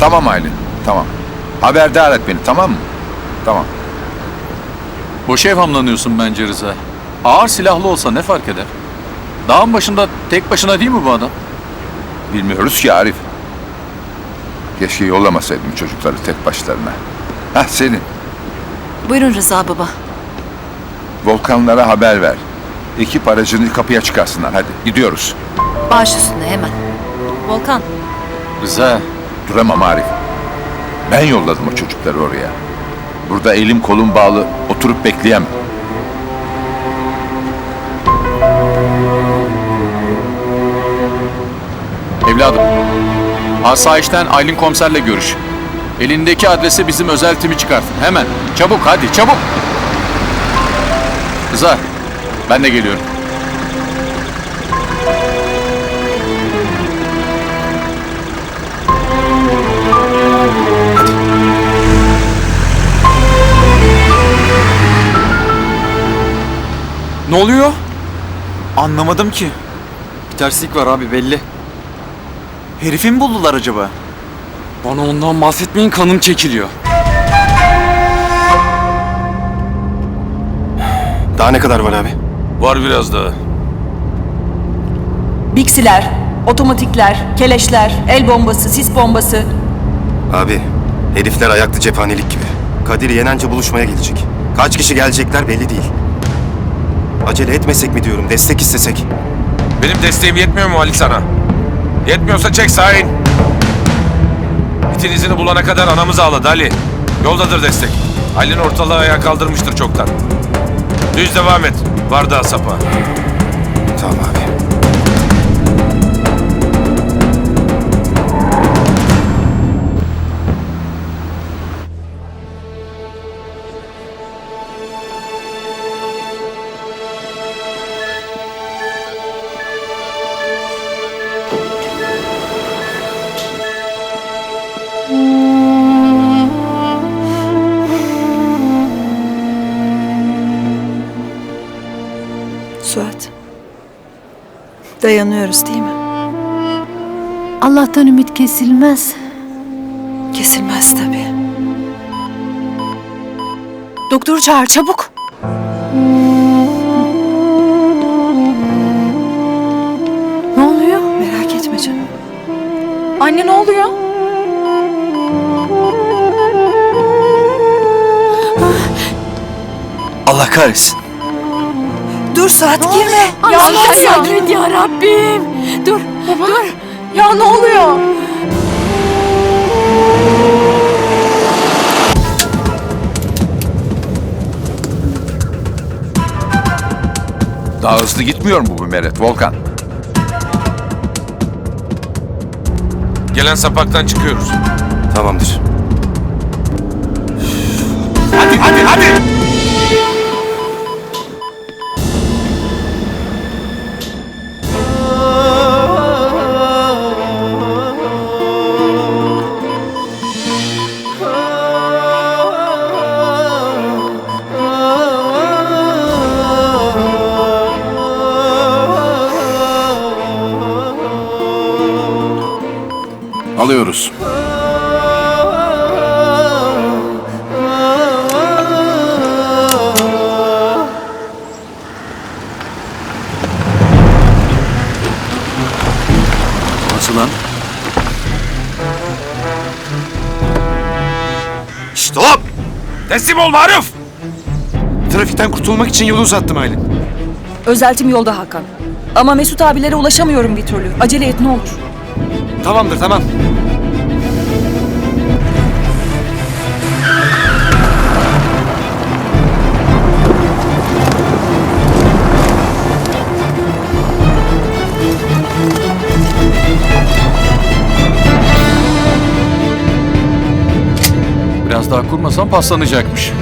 Tamam Aylin, tamam. Haberdar et beni, tamam mı? Tamam. Boş evhamlanıyorsun bence Rıza. Ağır silahlı olsa ne fark eder? Dağın başında tek başına değil mi bu adam? Bilmiyoruz ki Arif. Keşke yollamasaydım çocukları tek başlarına. Hah senin. Buyurun Rıza baba. Volkanlara haber ver. Ekip aracını kapıya çıkarsınlar. Hadi gidiyoruz. Baş üstüne hemen. Volkan. Rıza, Duramam Arif. Ben yolladım o çocukları oraya. Burada elim kolum bağlı oturup bekleyemem. evladım. Asayişten Aylin komiserle görüş. Elindeki adrese bizim özel timi çıkartın. Hemen. Çabuk hadi çabuk. Rıza, ben de geliyorum. Ne oluyor? Anlamadım ki. Bir terslik var abi belli. Herifi mi buldular acaba? Bana ondan bahsetmeyin kanım çekiliyor. Daha ne kadar var abi? Var biraz daha. Biksiler, otomatikler, keleşler, el bombası, sis bombası. Abi, herifler ayaklı cephanelik gibi. Kadir yenence buluşmaya gelecek. Kaç kişi gelecekler belli değil. Acele etmesek mi diyorum, destek istesek. Benim desteğim yetmiyor mu Ali sana? Yetmiyorsa çek sağa in. İtin izini bulana kadar anamız ağladı Ali. Yoldadır destek. Ali'nin ortalığı ayağa kaldırmıştır çoktan. Düz devam et. Var daha sapa. Tamam abi. Dayanıyoruz değil mi? Allah'tan ümit kesilmez. Kesilmez tabii. Doktoru çağır çabuk. Ne oluyor? Merak etme canım. Anne ne oluyor? Allah kahretsin. Dur Suat girme. Allah sabret ya Rabbim. Dur, dur. Ya ne oluyor? Daha hızlı gitmiyor mu bu meret Volkan? Gelen sapaktan çıkıyoruz. Tamamdır. Hadi hadi hadi! Alıyoruz. Nasıl lan? Şşt hop! Teslim ol Maruf! Trafikten kurtulmak için yolu uzattım Aylin. Özeltim yolda Hakan. Ama Mesut abilere ulaşamıyorum bir türlü. Acele et ne olur. Tamamdır tamam. Biraz daha kurmasam paslanacakmış.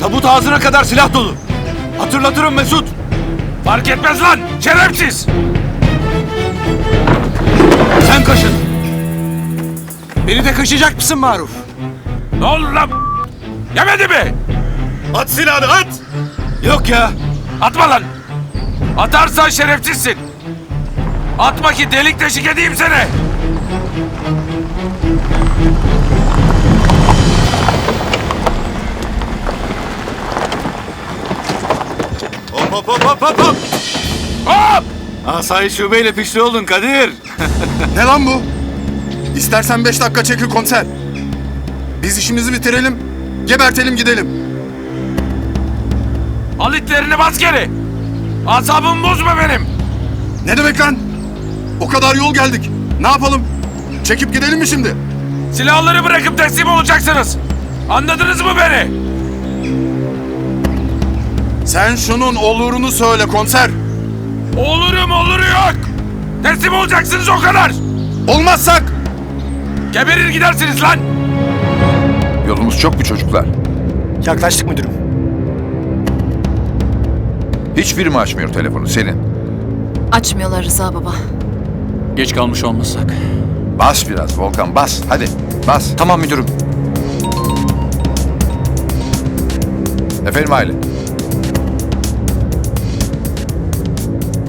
Tabut ağzına kadar silah dolu. Hatırlatırım Mesut. Fark etmez lan şerefsiz. Sen kaşın. Beni de kaşıyacak mısın Maruf? Ne oldu lan? Yemedi mi? At silahını at! Yok ya. Atma lan! Atarsan şerefsizsin! Atma ki delik deşik edeyim seni! Hop hop hop hop hop hop. Hop! Asayi şubeyle pişti oldun Kadir. Ne lan bu? İstersen beş dakika çekil komiser. Biz işimizi bitirelim, gebertelim gidelim. Al itlerini bas geri! Asabımı bozma benim! Ne demek lan? O kadar yol geldik. Ne yapalım? Çekip gidelim mi şimdi? Silahları bırakıp teslim olacaksınız! Anladınız mı beni? Sen şunun olurunu söyle komiser. Olurum oluru yok! Teslim olacaksınız o kadar! Olmazsak Geberir gidersiniz lan! Yolumuz çok mu çocuklar? Yaklaştık müdürüm. Hiçbiri mi açmıyor telefonu senin? Açmıyorlar Rıza baba. Geç kalmış olmasak. Bas biraz Volkan bas hadi bas. Tamam müdürüm. Efendim Aylin.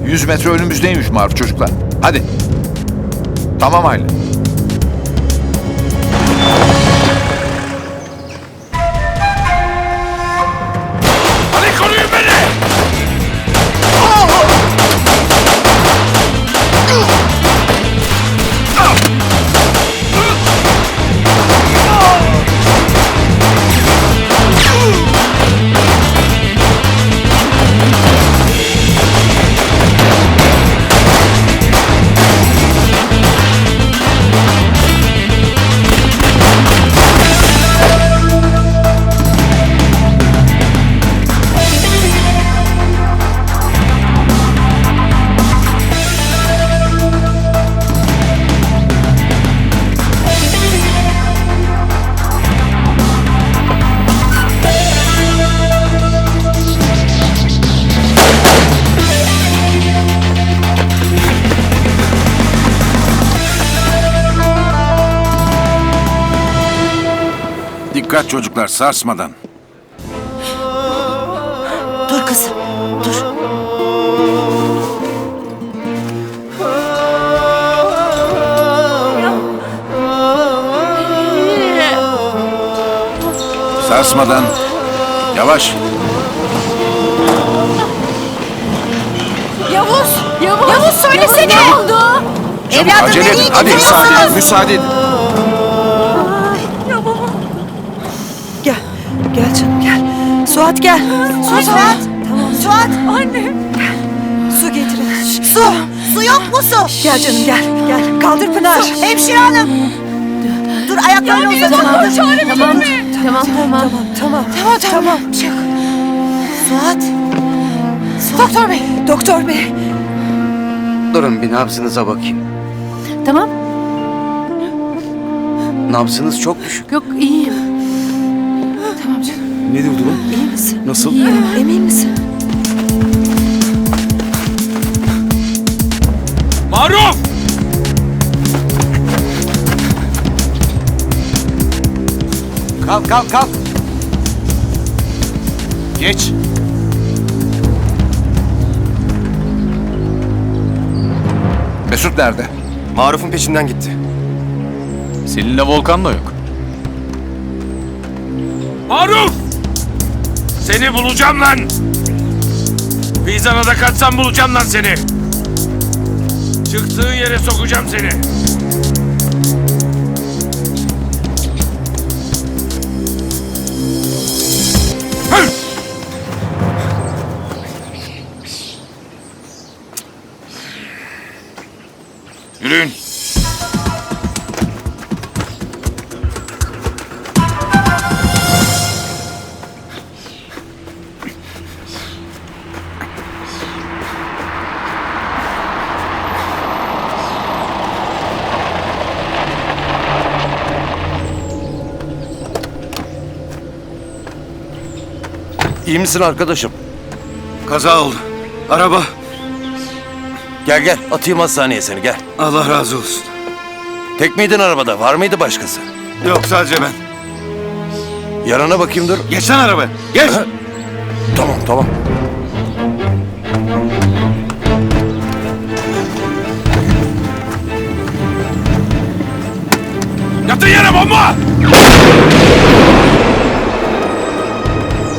100 metre önümüzdeymiş Maruf çocuklar. Hadi. Tamam Aylin. Dikkat çocuklar sarsmadan. Dur kızım. Dur. Sarsmadan. Yavaş. Yavuz! Yavuz! Yavuz söylesene! Ne oldu? Çabuk acele edin hadi. Müsaade edin. Müsaade edin. Gel canım gel. Suat gel. Suat. Suat. Tamam. Suat. Anne! Su getirin. Su. Su yok mu su? Gel canım gel. Gel. Kaldır Pınar. Hemşire hanım. Dur ayaklarını uzat. Çağırabilir Tamam. mi? Tamam tamam. Tamam. Tamam. Tamam. Tamam. Suat. Doktor bey. Doktor bey. Durun bir nabzınıza bakayım. Tamam. Nabzınız çok düşük. Yok iyiyim. Tamam canım. Ne diyor durum? İyi misin? Nasıl? Emin misin? Maruf! Kalk kalk kalk. Geç. Mesut nerede? Maruf'un peşinden gitti. Selin'le Volkan da yok. Maruf! Seni bulacağım lan! Vizana da kaçsam bulacağım lan seni! Çıktığın yere sokacağım seni! İyi misin arkadaşım? Kaza oldu. Araba. Gel gel atayım hastaneye seni gel. Allah razı olsun. Tek miydin arabada? Var mıydı başkası? Yok sadece ben. Yanına bakayım dur. Geç lan araba. Geç. Tamam tamam. Yatın yere bomba!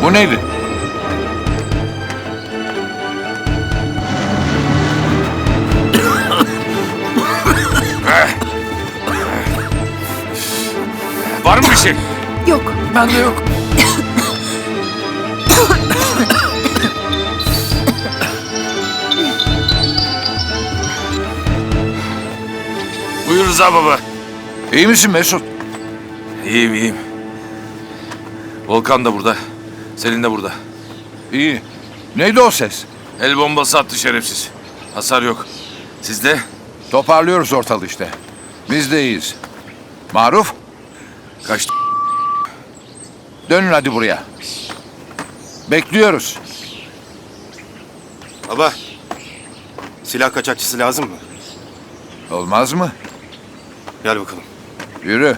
Bu neydi? Bende yok. Buyur Rıza baba. İyi misin Mesut? İyiyim iyiyim. Volkan da burada. Selin de burada. İyi. Neydi o ses? El bombası attı şerefsiz. Hasar yok. Sizde? Toparlıyoruz ortalığı işte. Biz de iyiyiz. Maruf, Kaçtı. Dönün hadi buraya. Bekliyoruz. Baba. Silah kaçakçısı lazım mı? Olmaz mı? Gel bakalım. Yürü.